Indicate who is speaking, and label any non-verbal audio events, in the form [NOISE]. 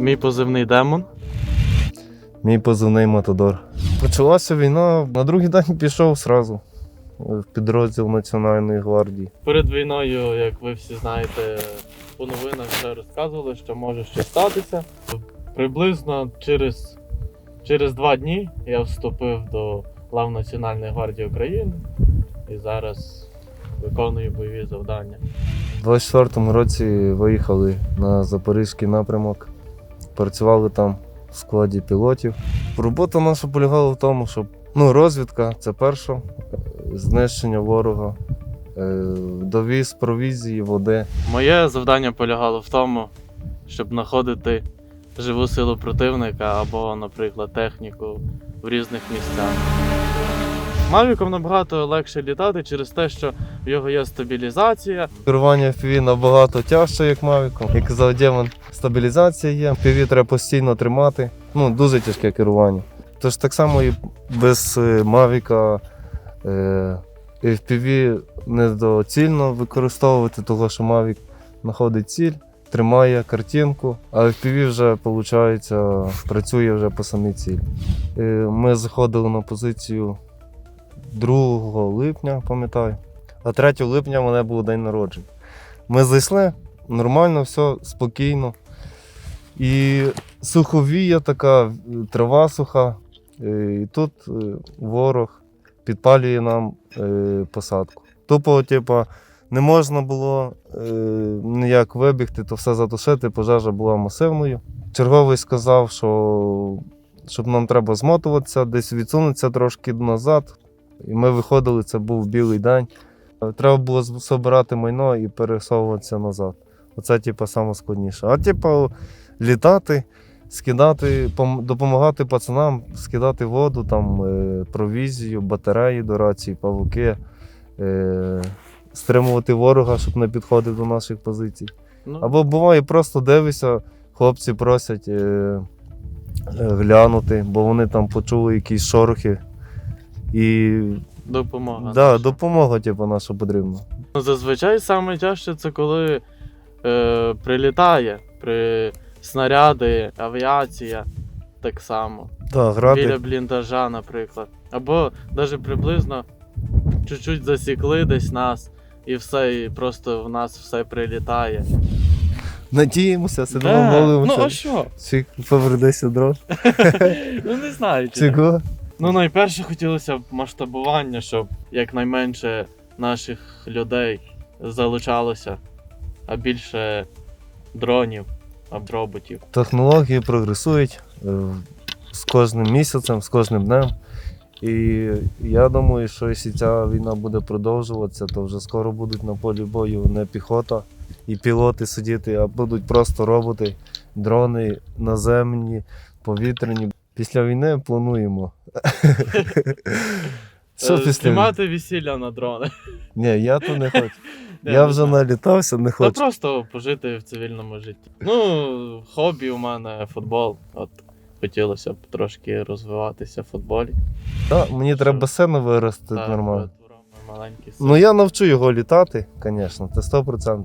Speaker 1: Мій позивний демон.
Speaker 2: Мій позивний Матадор. Почалася війна, на другий день пішов сразу в підрозділ Національної гвардії.
Speaker 1: Перед війною, як ви всі знаєте, по новинах вже розказували, що може щось статися. Приблизно через, через два дні я вступив до лав Національної гвардії України і зараз виконую бойові завдання.
Speaker 2: У 24-му році виїхали на Запорізький напрямок, працювали там в складі пілотів. Робота наша полягала в тому, щоб ну, розвідка це перше, знищення ворога, е, довіз провізії, води.
Speaker 1: Моє завдання полягало в тому, щоб знаходити живу силу противника або, наприклад, техніку в різних місцях. Мавіком набагато легше літати через те, що в його є стабілізація.
Speaker 2: Керування FPV набагато тяжче, як Мавіком. Як казав Демон, стабілізація є. FPV треба постійно тримати. Ну, дуже тяжке керування. Тож так само і без е, Мавіка е, FPV недоцільно використовувати, того що Мавік знаходить ціль, тримає картинку, а FPV вже виходить, працює вже по самій цілі. Е, ми заходили на позицію 2 липня, пам'ятаю. А 3 липня в мене був день народження. Ми зайшли, нормально, все, спокійно. І суховія така, трава суха. е, І тут е, ворог підпалює нам е, посадку. Тупо, типу, не можна було ніяк вибігти, то все затушити, пожежа була масивною. Черговий сказав, що щоб нам треба змотуватися, десь відсунутися трошки назад. І ми виходили, це був білий день. Треба було збирати майно і пересовуватися назад. Оце, типу, саме складніше. А типу, літати, скидати, допомагати пацанам, скидати воду, там, е, провізію, батареї до рації, павуки, е, стримувати ворога, щоб не підходив до наших позицій.
Speaker 1: Ну,
Speaker 2: Або буває, просто дивишся, хлопці просять е, глянути, бо вони там почули якісь шорохи. І
Speaker 1: допомога.
Speaker 2: да,
Speaker 1: наша.
Speaker 2: допомога, типу, наша потрібна.
Speaker 1: Ну, Зазвичай саме тяжче це коли е, прилітає при снаряди, авіація так само.
Speaker 2: Так, грати.
Speaker 1: Біля бліндажа, наприклад. Або навіть приблизно чуть-чуть засікли десь нас, і все, і просто в нас все прилітає.
Speaker 2: Надіємося, сидимо,
Speaker 1: Да.
Speaker 2: молимося.
Speaker 1: Ну а що?
Speaker 2: Чи повернеться дрон? [LAUGHS]
Speaker 1: Ну не знаю.
Speaker 2: Чого?
Speaker 1: Ну, найперше хотілося б масштабування, щоб якнайменше наших людей залучалося, а більше дронів або роботів.
Speaker 2: Технології прогресують е, з кожним місяцем, з кожним днем. І я думаю, що якщо ця війна буде продовжуватися, то вже скоро будуть на полі бою не піхота і пілоти сидіти, а будуть просто роботи, дрони наземні, повітряні. Після війни плануємо. [LAUGHS] Що
Speaker 1: Е,
Speaker 2: після? війни?
Speaker 1: Знімати весілля на дрони.
Speaker 2: Ні, я то не хочу. [LAUGHS]
Speaker 1: Я
Speaker 2: Я
Speaker 1: не
Speaker 2: вже
Speaker 1: знаю.
Speaker 2: налітався, не
Speaker 1: Та
Speaker 2: хочу.
Speaker 1: просто пожити в цивільному житті. Ну, хобі у мене футбол. От хотілося б трошки розвиватися в футболі.
Speaker 2: Та, мені треба басейн вирости нормально. Ну я навчу його літати, звісно, це 100%.